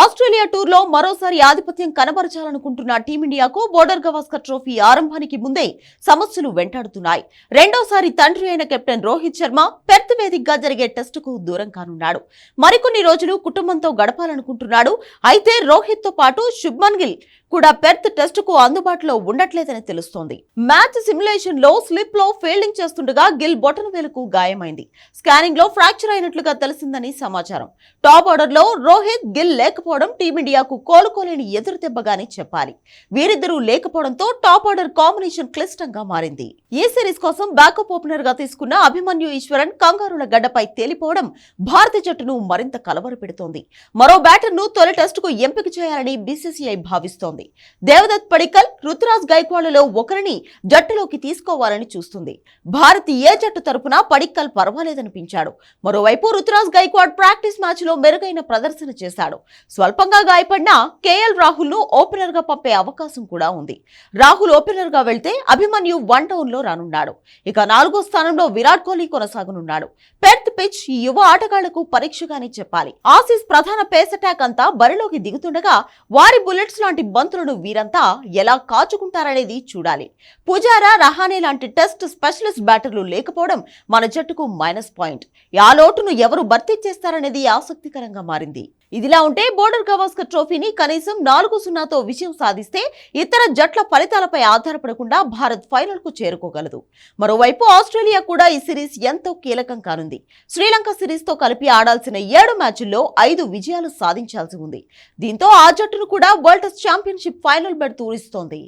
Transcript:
Australia టూర్లో మరోసారి ఆధిపత్యం కనబరచాలనుకుంటున్న టీమిండియాకు బోర్డర్ గవాస్కర్ ట్రోఫీ ఆరంభానికి ముందే సమస్యలు వెంటాడుతున్నాయి. రెండోసారి తండ్రి అయిన కెప్టెన్ రోహిత్ శర్మ పెర్త్ వేదికగా జరిగే టెస్టుకు దూరం కానున్నాడు. మరికొన్ని రోజులు కుటుంబంతో గడపాలనుకుంటున్నాడు. అయితే రోహిత్తో పాటు శుభ్మన్ గిల్ కూడా పెర్త్ టెస్టుకు అందుబాటులో ఉండట్లేదని తెలుస్తోంది. మ్యాచ్ సిమ్యులేషన్లో స్లిప్లో ఫీల్డింగ్ చేస్తుండగా గిల్ బొటనవేలుకు గాయమైంది. స్కానింగ్లో ఫ్రాక్చర్ అయినట్లుగా తెలిసిందని సమాచారం. టాప్ ఆర్డర్లో రోహిత్ గిల్ లేకపోవడం టీమిండియాకు కోలుకోలేని ఎదురు దెబ్బగానే చెప్పాలి. వీరిద్దరూ లేకపోవడంతో టాప్ ఆర్డర్ కాంబినేషన్ క్లిష్టంగా మారింది. ఈ సిరీస్ కోసం బ్యాకప్ ఓపెనర్గా తీసుకున్న అభిమన్యు ఈశ్వరన్ కంగారుల గడ్డపై తేలిపోవడం భారత జట్టును మరింత కలవరపెడుతోంది. మరో బ్యాటర్ను తొలి టెస్టుకు ఎంపిక చేయాలని బీసీసీఐ భావిస్తోంది. దేవదత్ పడికల్ రుతురాజ్ గైక్వాడ్లలో ఒకరిని జట్టులోకి తీసుకోవాలని చూస్తుంది. భారత్ ఏ జట్టు తరపున పడిక్కల్ పర్వాలేదనిపించాడు. మరోవైపు రుతురాజ్ గైక్వాడ్ ప్రాక్టీస్ మ్యాచ్లో మెరుగైన ప్రదర్శన చేశాడు. స్వల్పంగా గాయపడిన కేఎల్ రాహుల్ను ఓపెనర్గా పంపే అవకాశం కూడా ఉంది. రాహుల్ ఓపెనర్గా వెళ్తే అభిమన్యు వన్ డౌన్లో రానున్నాడు. ఇక నాలుగో స్థానంలో విరాట్ కోహ్లీ కొనసాగనున్నాడు. పెర్త్ పిచ్ ఈ యువ ఆటగాళ్ళకు పరీక్షగానే చెప్పాలి. ఆసీస్ ప్రధాన పేస్ అటాక్ అంతా బరిలోకి దిగుతుండగా వారి బుల్లెట్స్ లాంటి బంతులను వీరంతా ఎలా కాచుకుంటారనేది చూడాలి. పుజారా రహానే లాంటి టెస్ట్ స్పెషలిస్ట్ బ్యాటర్లు లేకపోవడం మన జట్టుకు మైనస్ పాయింట్. ఆ లోటును ఎవరు భర్తీ చేస్తారనేది ఆసక్తికరంగా మారింది. ఇదిలా ఉంటే బోర్డర్ గవాస్కర్ ట్రోఫీని కనీసం నాలుగు సున్నాతో విజయం సాధిస్తే ఇతర జట్ల ఫలితాలపై ఆధారపడకుండా భారత్ ఫైనల్కు చేరుకోగలదు. మరోవైపు ఆస్ట్రేలియా కూడా ఈ సిరీస్ ఎంతో కీలకం కానుంది. శ్రీలంక సిరీస్తో కలిపి ఆడాల్సిన ఏడు మ్యాచుల్లో ఐదు విజయాలు సాధించాల్సి ఉంది. దీంతో ఆ జట్టును కూడా world test championship final berth తూరిస్తోంది.